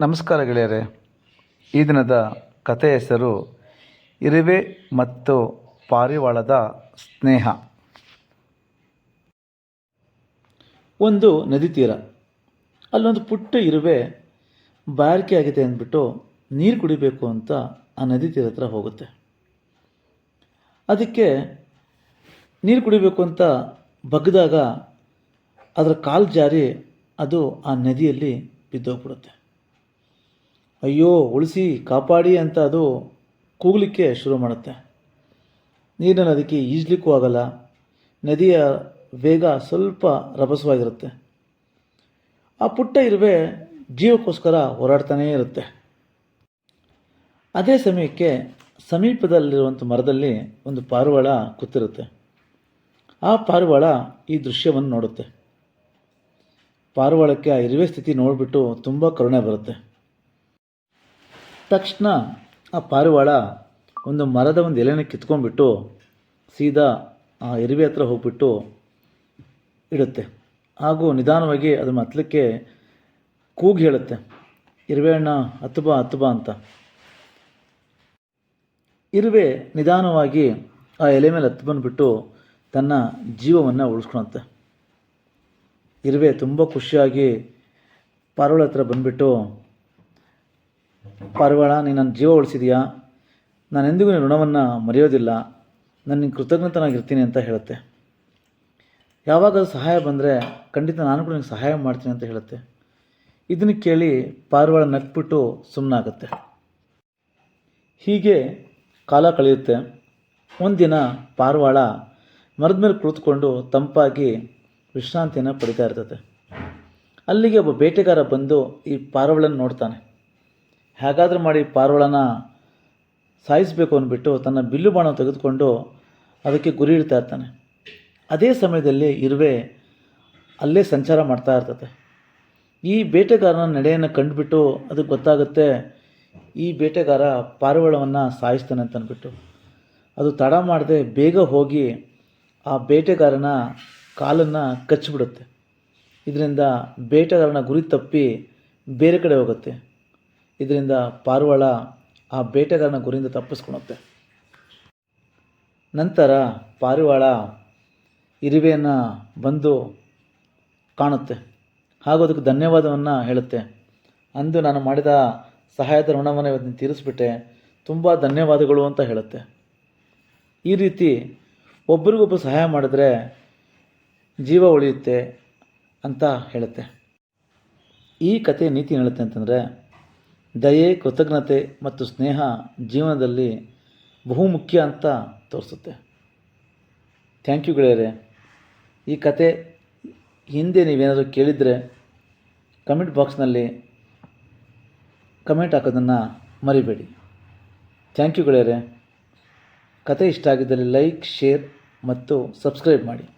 ನಮಸ್ಕಾರ ಗೆಳೆಯರೆ. ಈ ದಿನದ ಕಥೆ ಹೆಸರು ಇರುವೆ ಮತ್ತು ಪಾರಿವಾಳದ ಸ್ನೇಹ. ಒಂದು ನದಿ ತೀರ. ಅಲ್ಲೊಂದು ಪುಟ್ಟ ಇರುವೆ ಬಾರಿಕೆ ಆಗಿದೆ ಅಂದ್ಬಿಟ್ಟು ನೀರು ಕುಡಿಬೇಕು ಅಂತ ಆ ನದಿ ತೀರ ಹತ್ರ ಹೋಗುತ್ತೆ. ಅದಕ್ಕೆ ನೀರು ಕುಡಿಬೇಕು ಅಂತ ಬಗ್ಗದಾಗ ಅದರ ಕಾಲು ಜಾರಿ ಅದು ಆ ನದಿಯಲ್ಲಿ ಬಿದ್ದೋಗ್ಬಿಡುತ್ತೆ. ಅಯ್ಯೋ, ಉಳಿಸಿ ಕಾಪಾಡಿ ಅಂತ ಅದು ಕೂಗಲಿಕ್ಕೆ ಶುರು ಮಾಡುತ್ತೆ. ನೀರಿನ ಅದಕ್ಕೆ ಈಜಲಿಕ್ಕೂ ಆಗಲ್ಲ. ನದಿಯ ವೇಗ ಸ್ವಲ್ಪ ರಭಸವಾಗಿರುತ್ತೆ. ಆ ಪುಟ್ಟ ಇರುವೆ ಜೀವಕ್ಕೋಸ್ಕರ ಹೋರಾಡ್ತಾನೇ ಇರುತ್ತೆ. ಅದೇ ಸಮಯಕ್ಕೆ ಸಮೀಪದಲ್ಲಿರುವಂಥ ಮರದಲ್ಲಿ ಒಂದು ಪಾರಿವಾಳ ಕೂತಿರುತ್ತೆ. ಆ ಪಾರಿವಾಳ ಈ ದೃಶ್ಯವನ್ನು ನೋಡುತ್ತೆ. ಪಾರಿವಾಳಕ್ಕೆ ಆ ಇರುವೆ ಸ್ಥಿತಿ ನೋಡಿಬಿಟ್ಟು ತುಂಬ ಕರುಣೆ ಬರುತ್ತೆ. ತಕ್ಷಣ ಆ ಪಾರಿವಾಳ ಒಂದು ಮರದ ಒಂದು ಎಲೆನ ಕಿತ್ಕೊಂಡ್ಬಿಟ್ಟು ಸೀದಾ ಆ ಇರುವೆ ಹತ್ರ ಹೋಗ್ಬಿಟ್ಟು ಇಡುತ್ತೆ. ಹಾಗೂ ನಿಧಾನವಾಗಿ ಅದು ಮತ್ತಲಿಕ್ಕೆ ಕೂಗಿ ಹೇಳುತ್ತೆ. ಇರುವೆ ಅಣ್ಣ, ಹತ್ತು ಬಾ ಹತ್ತು ಬಾ ಅಂತ. ಇರುವೆ ನಿಧಾನವಾಗಿ ಆ ಎಲೆ ಮೇಲೆ ಹತ್ತು ಬಂದುಬಿಟ್ಟು ತನ್ನ ಜೀವವನ್ನು ಉಳಿಸ್ಕೊಳುತ್ತೆ. ಇರುವೆ ತುಂಬ ಖುಷಿಯಾಗಿ ಪಾರಿವಾಳ ಹತ್ರ ಬಂದುಬಿಟ್ಟು ಪಾರಿವಾಳ ನೀನು ನನ್ನ ಜೀವ ಉಳಿಸಿದೀಯಾ? ನಾನು ಎಂದಿಗೂ ನಿನ್ನ ಋಣವನ್ನು ಮರೆಯೋದಿಲ್ಲ. ನಾನು ನಿನ್ನ ಕೃತಜ್ಞತನಾಗಿರ್ತೀನಿ ಅಂತ ಹೇಳುತ್ತೆ. ಯಾವಾಗ ಸಹಾಯ ಬಂದರೆ ಖಂಡಿತ ನಾನು ಕೂಡ ನಿನಗೆ ಸಹಾಯ ಮಾಡ್ತೀನಿ ಅಂತ ಹೇಳುತ್ತೆ. ಇದನ್ನು ಕೇಳಿ ಪಾರಿವಾಳ ನಕ್ಬಿಟ್ಟು ಸುಮ್ಮನಾಗುತ್ತೆ ಹೀಗೆ ಕಾಲ ಕಳೆಯುತ್ತೆ. ಒಂದಿನ ಪಾರಿವಾಳ ಮರದ ಮೇಲೆ ಕುಳಿತುಕೊಂಡು ತಂಪಾಗಿ ವಿಶ್ರಾಂತಿಯನ್ನು ಪಡಿತಾ ಇರ್ತದೆ ಅಲ್ಲಿಗೆ ಒಬ್ಬ ಬೇಟೆಗಾರ ಬಂದು ಈ ಪಾರ್ವಾಳನ್ನು ನೋಡ್ತಾನೆ. ಹೇಗಾದರೂ ಮಾಡಿ ಪಾರ್ವಳನ ಸಾಯಿಸಬೇಕು ಅಂದ್ಬಿಟ್ಟು ತನ್ನ ಬಿಲ್ಲು ಬಾಣ ತೆಗೆದುಕೊಂಡು ಅದಕ್ಕೆ ಗುರಿ ಇಡ್ತಾ ಇರ್ತಾನೆ. ಅದೇ ಸಮಯದಲ್ಲಿ ಇರುವೆ ಅಲ್ಲೇ ಸಂಚಾರ ಮಾಡ್ತಾ ಇರ್ತದೆ. ಈ ಬೇಟೆಗಾರನ ನಡೆಯನ್ನು ಕಂಡುಬಿಟ್ಟು ಅದಕ್ಕೆ ಗೊತ್ತಾಗುತ್ತೆ ಈ ಬೇಟೆಗಾರ ಪಾರಿವಾಳವನ್ನು ಸಾಯಿಸ್ತಾನೆ ಅಂತ ಅಂದ್ಬಿಟ್ಟು. ಅದು ತಡ ಮಾಡದೆ ಬೇಗ ಹೋಗಿ ಆ ಬೇಟೆಗಾರನ ಕಾಲನ್ನು ಕಚ್ಚಿಬಿಡುತ್ತೆ. ಇದರಿಂದ ಬೇಟೆಗಾರನ ಗುರಿ ತಪ್ಪಿ ಬೇರೆ ಕಡೆ ಹೋಗುತ್ತೆ. ಇದರಿಂದ ಪಾರಿವಾಳ ಆ ಬೇಟೆಗಾರನ ಗುರಿಯಿಂದ ತಪ್ಪಿಸ್ಕೊಳುತ್ತೆ. ನಂತರ ಪಾರಿವಾಳ ಇರುವೆಯನ್ನು ಬಂದು ಕಾಣುತ್ತೆ. ಹಾಗೂ ಅದಕ್ಕೆ ಧನ್ಯವಾದವನ್ನು ಹೇಳುತ್ತೆ. ಅಂದು ನಾನು ಮಾಡಿದ ಸಹಾಯದ ಋಣವನ್ನು ಇವತ್ತು ತೀರಿಸ್ಬಿಟ್ಟೆ. ತುಂಬ ಧನ್ಯವಾದಗಳು ಅಂತ ಹೇಳುತ್ತೆ. ಈ ರೀತಿ ಒಬ್ರಿಗೊಬ್ಬರು ಸಹಾಯ ಮಾಡಿದ್ರೆ ಜೀವ ಉಳಿಯುತ್ತೆ ಅಂತ ಹೇಳುತ್ತೆ. ಈ ಕಥೆ ನೀತಿ ಹೇಳುತ್ತೆ ಅಂತಂದರೆ ದಯೆ, ಕೃತಜ್ಞತೆ ಮತ್ತು ಸ್ನೇಹ ಜೀವನದಲ್ಲಿ ಬಹುಮುಖ್ಯ ಅಂತ ತೋರಿಸುತ್ತೆ. ಥ್ಯಾಂಕ್ ಯು ಗೆಳೆಯರೆ. ಈ ಕತೆ ಹಿಂದೆ ನೀವೇನಾದರೂ ಕೇಳಿದರೆ ಕಮೆಂಟ್ ಬಾಕ್ಸ್ನಲ್ಲಿ ಕಮೆಂಟ್ ಹಾಕೋದನ್ನು ಮರಿಬೇಡಿ. ಥ್ಯಾಂಕ್ ಯು ಗೆಳೆಯರೆ. ಕತೆ ಇಷ್ಟ ಆಗಿದ್ದಲ್ಲಿ ಲೈಕ್ ಶೇರ್ ಮತ್ತು ಸಬ್ಸ್ಕ್ರೈಬ್ ಮಾಡಿ.